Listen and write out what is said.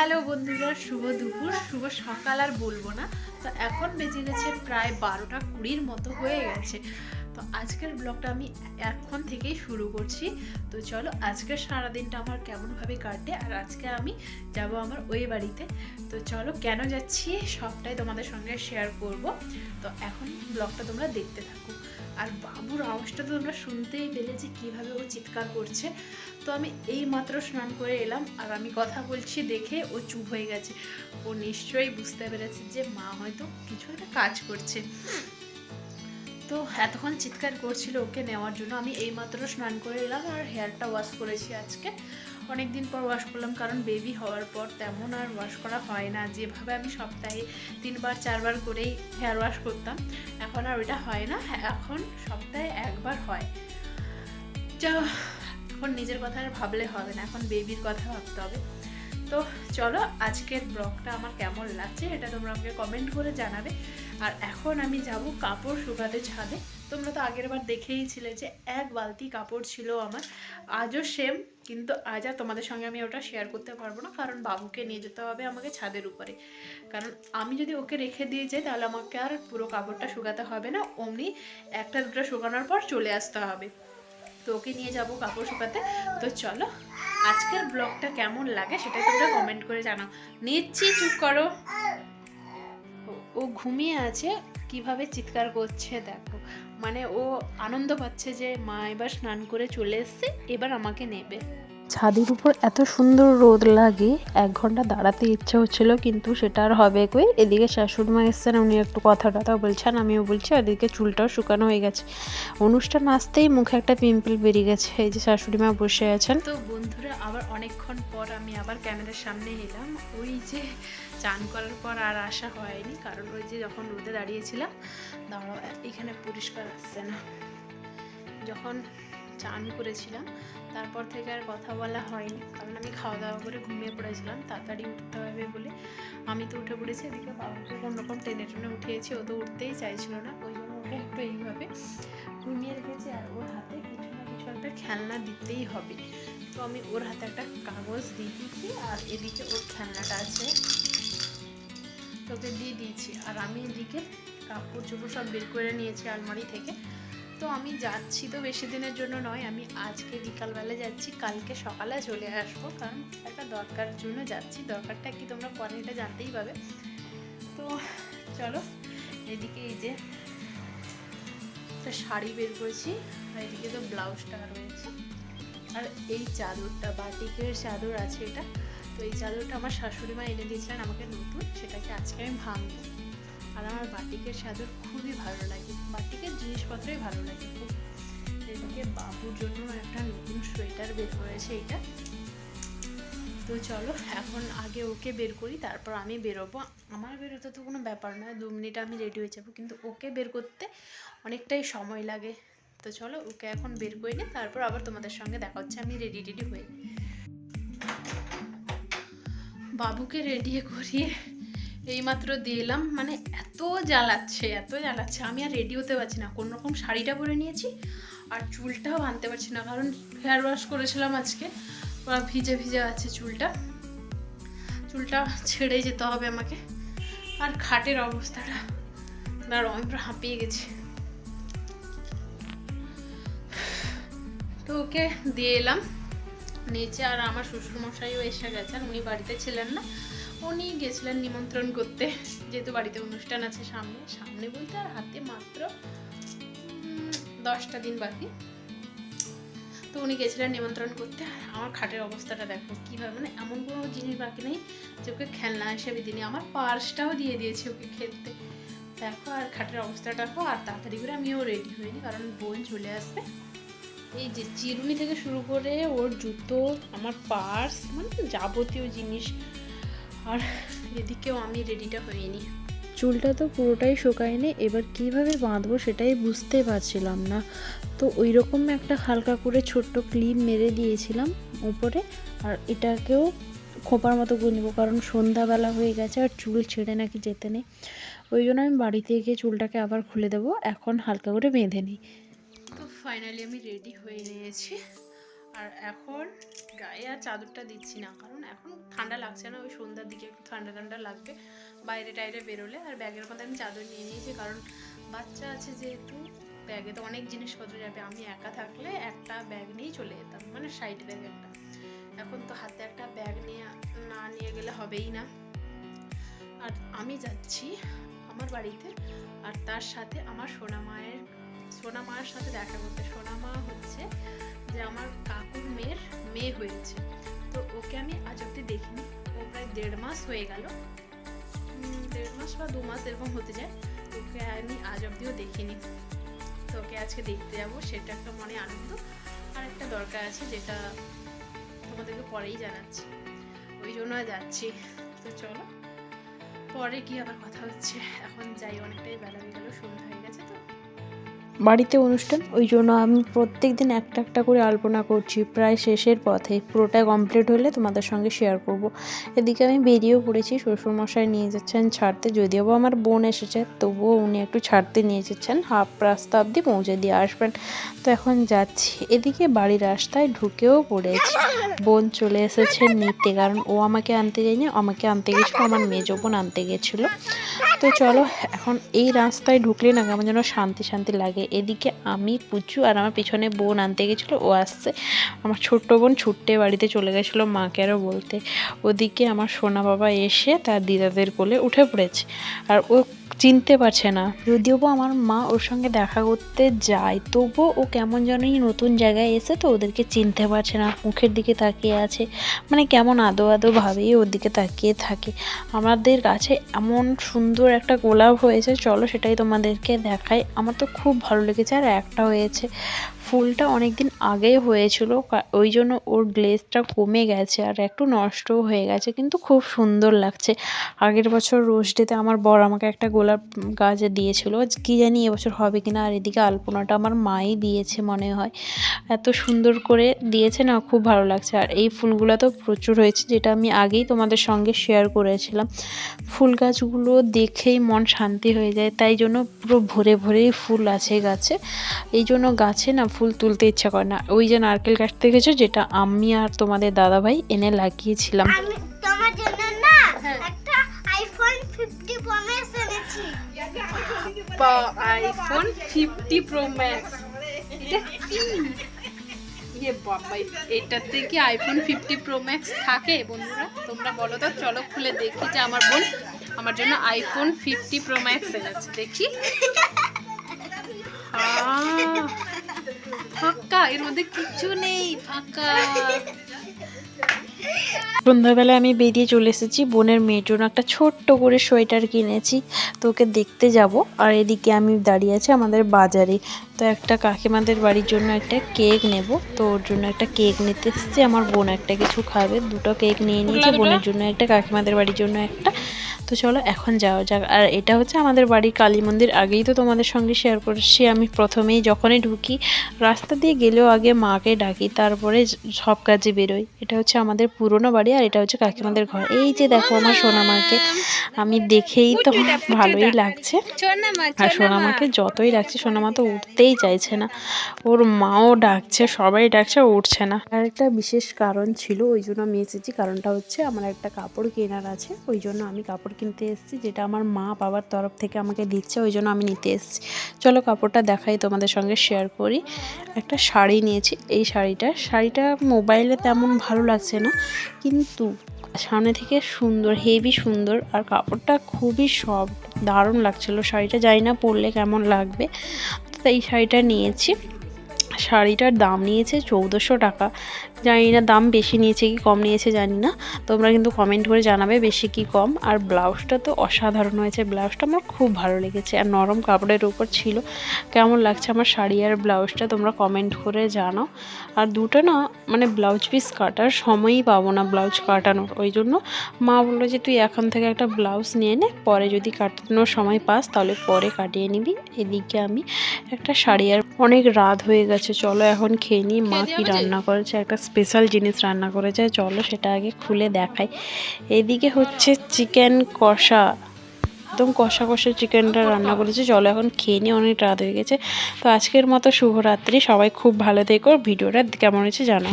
Hello বন্ধুরা, শুভ দুপুর, শুভ সকাল আর বলব না। তো এখন বেজে গেছে প্রায় বারোটা কুড়ির মতো হয়ে গেছে। তো আজকের ব্লগটা আমি এখন থেকেই শুরু করছি। তো চলো, আজকের সারাদিনটা আমার কেমনভাবে কাটে আর আজকে আমি যাব আমার ওই বাড়িতে। তো চলো, কেন যাচ্ছি সবটাই তোমাদের সঙ্গে শেয়ার করব। তো এখন ব্লগটা তোমরা দেখতে থাকো। আর বাবুর আওয়াজটা তো তোমরা শুনতেই পেলে যে কীভাবে ও চিৎকার করছে। তো আমি এই মাত্র স্নান করে এলাম আর আমি কথা বলছি দেখে ও চুপ হয়ে গেছে। ও নিশ্চয়ই বুঝতে পেরেছে যে মা হয়তো কিছু একটা কাজ করছে। তো এতক্ষণ চিৎকার করছিল ওকে নেওয়ার জন্য। আমি এই মাত্র স্নান করে এলাম আর হেয়ারটা ওয়াশ করেছি আজকে। অনেক দিন পর ওয়াশ করলাম কারণ বেবি হওয়ার পর তেমন আর ওয়াশ করা হয় না। যেভাবে আমি সপ্তাহে তিনবার, চারবার করেই হেয়ার ওয়াশ করতাম, এখন আর ওইটা হয় না। এখন সপ্তাহে একবার হয়। যা এখন নিজের কথা আর ভাবলে হবে না। এখন বেবির কথা ভাবতে হবে। তো চলো আজকের ব্লগটা আমার কেমন লাগছে এটা তোমরা আমাকে কমেন্ট করে জানাবে। আর এখন আমি যাব কাপড় শুকাতে ছাদে। তোমরা তো আগের বার দেখেইছিলে যে এক বালতি কাপড় ছিল আমার। আজও সেম কিন্তু আজ আর তোমাদের সঙ্গে আমি ওটা শেয়ার করতে পারব না, কারণ বাবুকে নিয়ে যেতে হবে আমাকে ছাদের উপরে। কারণ আমি যদি ওকে রেখে দিয়ে যাই, তাহলে আমাকে আর পুরো কাপড়টা শুকাতে হবে না। অমনি একটা দুটো শুকানোর পর চলে আসতে হবে। তো ওকে নিয়ে যাব কাপড় শুকাতে। তো চলো, আজকের ব্লগটা কেমন লাগে সেটাই তোমরা কমেন্ট করে জানাও। নিচ্ছি, চুপ করো। ও- ঘুমিয়ে আছে কীভাবে চিৎকার করছে দেখো। মানে ও আনন্দ পাচ্ছে যে মা এবার স্নান করে চলে এসছে এবার আমাকে নেবে। ছাদের উপর এত সুন্দর রোদ লাগে এক ঘণ্টা দাঁড়াতে ইচ্ছা হচ্ছিল কিন্তু সেটা আর হবে কই? এদিকে শাশুড়ি মা এসছেন উনি একটু কথা টথা বলছেন আমিও বলছি আর এদিকে চুলটাও শুকানো হয়ে গেছে। অনুষ্ঠান আসতেই মুখে একটা পিম্পল বেরিয়ে গেছে এই যে শাশুড়ি মা বসে আছেন। তো বন্ধুরা আবার অনেকক্ষণ পর আমি আবার ক্যামেরার সামনে এলাম ওই যে চান করার পর আর আসা হয়নি। কারণ ওই যে যখন রোদে দাঁড়িয়েছিলাম, দাঁড়াও, এখানে পরিষ্কার আসছে না। যখন চান করেছিলাম, তারপর থেকে আর কথা বলা হয়নি। কারণ আমি খাওয়া দাওয়া করে ঘুমিয়ে পড়েছিলাম, তাড়াতাড়ি উঠতে হবে বলে আমি তো উঠে পড়েছি, এদিকে বাবুকে কোনোরকম টেনে টেনে উঠিয়েছি, ও তো উঠতেই চাইছিল না, ওই জন্য ওকে একটু এইভাবে ঘুমিয়ে রেখেছি আর ওর হাতে একটা খেলনা দিতেই হবে। তো আমি ওর হাতে একটা কাগজ দিয়ে দিয়েছি, আর এদিকে ওর খেলনাটা আছে। তোকে দিয়ে দিয়েছি, আর আমি এদিকে কাপড় চোপড় সব বের করে নিয়েছি আলমারি থেকে। তো আমি যাচ্ছি তো বেশি দিনের জন্য নয়, আমি আজকে বিকালবেলা যাচ্ছি, কালকে সকালে চলে আসব, কারণ একটা দরকার জন্য যাচ্ছি। দরকারটা কি তোমরা পরে এটা জানতেই পাবে তো চলো, এদিকে এই যে একটা শাড়ি বের করেছি আর এদিকে তো ব্লাউজটা রয়েছে। আর এই চাদরটা, বাটিকের চাদর আছে এটা। তো এই চাদরটা আমার শাশুড়ি মা এনে দিয়েছিলেন আমাকে নতুন, সেটাকে আজকে আমি ভাঙবো। আর আমার বাটিকের চাদর খুবই ভালো লাগে। বাটিকের জিনিসপত্রই ভালো লাগে খুব। এদিকে বাবুর জন্য একটা নতুন সোয়েটার বের করেছে এটা। তো চলো, এখন আগে ওকে বের করি, তারপর আমি বেরোবো। আমার বেরোতে তো কোনো ব্যাপার নয়, দু মিনিটে আমি রেডি হয়ে যাব, কিন্তু ওকে বের করতে অনেকটাই সময় লাগে। তো চলো, ওকে এখন বের করে নিই তারপর আবার তোমাদের সঙ্গে দেখা হচ্ছে, আমি রেডি রেডি হয়ে। বাবুকে রেডি করিয়ে এইমাত্র দিয়ে এলাম। মানে এত জ্বালাচ্ছে এত জ্বালাচ্ছে। আমি আর রেডি হতে পারছি না। কোনো রকম শাড়িটা পরে নিয়েছি, আর চুলটাও বাঁধতে পারছি না, কারণ হেয়ার ওয়াশ করেছিলাম আজকে। পুরো ভিজে ভিজে আছে চুলটা। চুলটা ছেড়ে যেতে হবে আমাকে। আর খাটের অবস্থাটা। দাঁড়ো আমি পুরো হাঁপিয়ে গেছি। তো ওকে দিয়ে এলাম। নিচে আর আমার শ্বশুরমশাইও এসে গেছেন উনি বাড়িতে ছিলেন না। উনি গেছিলেন নিমন্ত্রণ করতে। যেহেতু বাড়িতে অনুষ্ঠান আছে সামনে সামনে বলতে আর হাতে মাত্র দশটা দিন বাকি। তো উনি গেছিলেন নিমন্ত্রণ করতে। আমার খাটের অবস্থাটা দেখো, কীভাবে মানে এমন কোনো জিনিস বাকি নেই যে ওকে খেলনা হিসেবে দিনি আমার পার্সটাও দিয়ে দিয়েছে ওকে খেলতে। দেখো আর খাটের অবস্থাটা দেখো, আর তাড়াতাড়ি করে আমিও রেডি হইনি, কারণ বোন চলে আসবে। এই যে চিরুনি থেকে শুরু করে ওর জুতো, আমার পার্স মানে যাবতীয় জিনিস। আর এদিকেও আমি রেডিটা হইনি। চুলটা তো পুরোটাই শুকায়নি, এবার কীভাবে বাঁধবো সেটাই বুঝতে পারছিলাম না। তো ওই রকম একটা হালকা করে ছোট্ট ক্লিপ মেরে দিয়েছিলাম উপরে, আর এটাকেও খোপার মতো করে কারণ সন্ধ্যাবেলা হয়ে গেছে আর চুল ছেড়ে নাকি যেতে নেই। ওই জন্য আমি বাড়িতে গিয়ে চুলটাকে আবার খুলে দেবো, এখন হালকা করে বেঁধে নিই। তো ফাইনালি আমি রেডি হয়ে নিয়েছি, আর এখন গায়ে আর চাদরটা দিচ্ছি না, কারণ এখন ঠান্ডা লাগছে না, ওই সন্ধ্যার দিকে একটু ঠান্ডা ঠান্ডা লাগবে। বাইরে টাইরে বেরোলে আর ব্যাগের মধ্যে আমি চাদর নিয়ে নিয়েছি, কারণ বাচ্চা আছে যেহেতু, ব্যাগে তো অনেক জিনিসপত্র যাবে। আমি একা থাকলে একটা ব্যাগ নিয়েই চলে যেতাম মানে সাইড ব্যাগ একটা। এখন তো হাতে একটা ব্যাগ নিয়ে, না নিয়ে গেলে হবেই না। আর আমি যাচ্ছি আমার বাড়িতে, আর তার সাথে আমার সোনা মায়ের সোনা মায়ের সাথে দেখা করতে সোনা মা হচ্ছে যে আমার কাকুর মেয়ের মেয়ে হয়েছে। তো ওকে আমি আজ অব্দি দেখিনি। ও প্রায় দেড় মাস হয়ে গেল। দেড় মাস বা দু মাস এরকম হতে যায়। ওকে আমি আজ অব্দিও দেখিনি। তো ওকে আজকে দেখতে যাব, সেটা একটা মনে আনন্দ। আর একটা দরকার আছে যেটা তোমাদেরকে পরেই জানাচ্ছি। ওই জন্য যাচ্ছি। তো চলো, পরে কি আবার কথা হচ্ছে। এখন যাই, অনেকটাই বেলা হয়ে গেল, সন্ধ্যা হয়ে গেছে, তো বাড়িতে অনুষ্ঠান, ওই জন্য আমি প্রত্যেক দিন একটা একটা করে আলপনা করছি। প্রায় শেষের পথে, পুরোটা কমপ্লিট হলে তোমাদের সঙ্গে শেয়ার করব। এদিকে আমি বেরিয়েও পড়েছি, শ্বশুরমশাই নিয়ে যাচ্ছেন ছাড়তে, যদিও বা আমার বোন এসেছে, তবুও উনি একটু ছাড়তে নিয়ে যাচ্ছেন। হাফ রাস্তা অবধি পৌঁছে দিয়ে আসবেন। তো এখন যাচ্ছি। এদিকে বাড়ির রাস্তায় ঢুকেও পড়েছি। বোন চলে এসেছে নিতে, কারণ ও আমাকে আনতে যায়নি, আমাকে আনতে গেছিল, আমার মেজো বোন আনতে গেছিল। তো চলো, এখন এই রাস্তায় ঢুকলে না কেমন যেন শান্তি শান্তি লাগে। এদিকে আমি, পুচু আর আমার পিছনে বোন আনতে গেছিল, ও আসছে। আমার ছোট্ট বোন ছুট্টে বাড়িতে চলে গেছিল মাকে আরও বলতে। ওদিকে আমার সোনা বাবা এসে তার দিদাদের কোলে উঠে পড়েছে। আর ও চিনতে পারছে না। যদিও বা আমার মা ওর সঙ্গে দেখা করতে যায়, তবুও ও কেমন যেনই নতুন জায়গায় এসে তো ওদেরকে চিনতে পারছে না, মুখের দিকে তাকিয়ে আছে। মানে কেমন আদো আদো ভাবেই ওর দিকে তাকিয়ে থাকে। আমাদের কাছে এমন সুন্দর একটা গোলাপ হয়েছে, চলো সেটাই তোমাদেরকে দেখাই। আমার তো খুব ভালো লেগেছে আর একটা হয়েছে, ফুলটা অনেক দিন আগে হয়েছিল ওই জন্য ওর গ্লেজটা কমে গেছে আর একটু নষ্টও হয়ে গেছে, কিন্তু খুব সুন্দর লাগছে। আগের বছর রোজ ডেতে আমার বর আমাকে একটা গোলাপ গাছ দিয়েছিল, কি জানি এবছর হবে কিনা, আর এদিকে আলপনাটা আমার মাই দিয়েছে মনে হয়। এত সুন্দর করে দিয়েছে না, খুব ভালো লাগছে। আর এই ফুলগুলো তো প্রচুর হয়েছে, যেটা আমি আগেই তোমাদের সঙ্গে শেয়ার করেছিলাম। ফুল গাছগুলো দেখেই মন শান্তি হয়ে যায়, তাই জন্য পুরো ভরে ভরেই ফুল আছে গাছে। এই জন্য গাছে না ফুল তুলতে ইচ্ছা করে না। ওই যে নারকেল গাছ দেখেছ? যেটা আমি আর তোমাদের দাদাভাই এনে লাগিয়েছিলাম। তোমার জন্য না হ্যাঁ। একটা আইফোন ফিফটি প্রমেস এনেছি। আইফোন ফিফটি প্রো ম্যাক্স ইয়ে বাবা এটাতে কি আইফোন ফিফটি প্রো ম্যাক্স থাকে বন্ধুরা? তোমরা বলো তো চলো খুলে দেখি যে আমার বোন আমার জন্য আইফোন ফিফটি প্রো ম্যাক্স এনেছে। দেখি। ফাঁকা এর মধ্যে কিছু নেই ফাঁকা। সন্ধ্যাবেলায় আমি বেরিয়ে চলে এসেছি বোনের মেয়ের জন্য একটা ছোট্ট করে সোয়েটার কিনেছি তো ওকে দেখতে যাব। আর এদিকে আমি দাঁড়িয়ে আছি আমাদের বাজারে। তো একটা কাকিমাদের বাড়ির জন্য একটা কেক নেব। তো ওর জন্য একটা কেক নিতে এসেছি। আমার বোন একটা কিছু খাবে দুটো কেক নিয়ে নিয়েছি। বোনের জন্য একটা কাকিমাদের বাড়ির জন্য একটা। তো চলো এখন যাওয়া যাক। আর এটা হচ্ছে আমাদের বাড়ির কালী মন্দির। আগেই তো তোমাদের সঙ্গে শেয়ার করেছি। আমি প্রথমেই যখনই ঢুকি রাস্তা দিয়ে গেলেও আগে মাকে ডাকি তারপরে সব কাজে বেরোই। এটা হচ্ছে আমাদের পুরনো বাড়ি আর এটা হচ্ছে কাকিমাদের ঘর। এই যে দেখো আমার সোনামাকে আমি দেখেই তো ভালোই লাগছে। আর সোনামাকে যতই ডাকছে সোনামা তো উঠতেই চাইছে না। ওর মাও ডাকছে সবাই ডাকছে উঠছে না। আর একটা বিশেষ কারণ ছিল ওই জন্য আমি এসেছি। কারণটা হচ্ছে আমার একটা কাপড় কেনার আছে ওই জন্য আমি কাপড় কিনতে এসেছি, যেটা আমার মা বাবার তরফ থেকে আমাকে দিচ্ছে, ওই জন্য আমি নিতে এসেছি। চলো কাপড়টা দেখাই তোমাদের সঙ্গে শেয়ার করি। একটা শাড়ি নিয়েছি, এই শাড়িটা। শাড়িটা মোবাইলে তেমন ভালো লাগছে না, কিন্তু সামনে থেকে সুন্দর হেভি সুন্দর, আর কাপড়টা খুবই সফট দারুণ লাগছিল। শাড়িটা জানি না পরলে কেমন লাগবে। তো এই শাড়িটা নিয়েছি। শাড়িটার দাম নিয়েছে চৌদ্দশো টাকা। জানি না দাম বেশি নিয়েছে কি কম নিয়েছে জানি না। তোমরা কিন্তু কমেন্ট করে জানাবে বেশি কি কম। আর ব্লাউজটা তো অসাধারণ হয়েছে। ব্লাউজটা আমার খুব ভালো লেগেছে। আর নরম কাপড়ের উপর ছিল। কেমন লাগছে আমার শাড়ি আর ব্লাউজটা তোমরা কমেন্ট করে জানাও। আর দুটো না মানে ব্লাউজ পিস কাটার সময়ই পাবো না ব্লাউজ কাটানোর। ওই জন্য মা বলল যে তুই এখন থেকে একটা ব্লাউজ নিয়ে নে। পরে যদি কাটানোর সময় পাস তাহলে পরে কাটিয়ে নিবি। এদিকে আমি একটা শাড়ি আর অনেক রাত হয়ে গেছে। চলো এখন খেয়ে নিই। মা কি রান্না করেছে? একটা স্পেশাল জিনিস রান্না করেছে চলো সেটা আগে খুলে দেখাই। এদিকে হচ্ছে চিকেন কষা। একদম কষা কষা চিকেনটা রান্না করেছে, চলো এখন খেয়ে নিয়ে অনেক রাত হয়ে গেছে। তো আজকের মতো শুভরাত্রি, সবাই খুব ভালো থেকো, ভিডিওটা কেমন হয়েছে জানো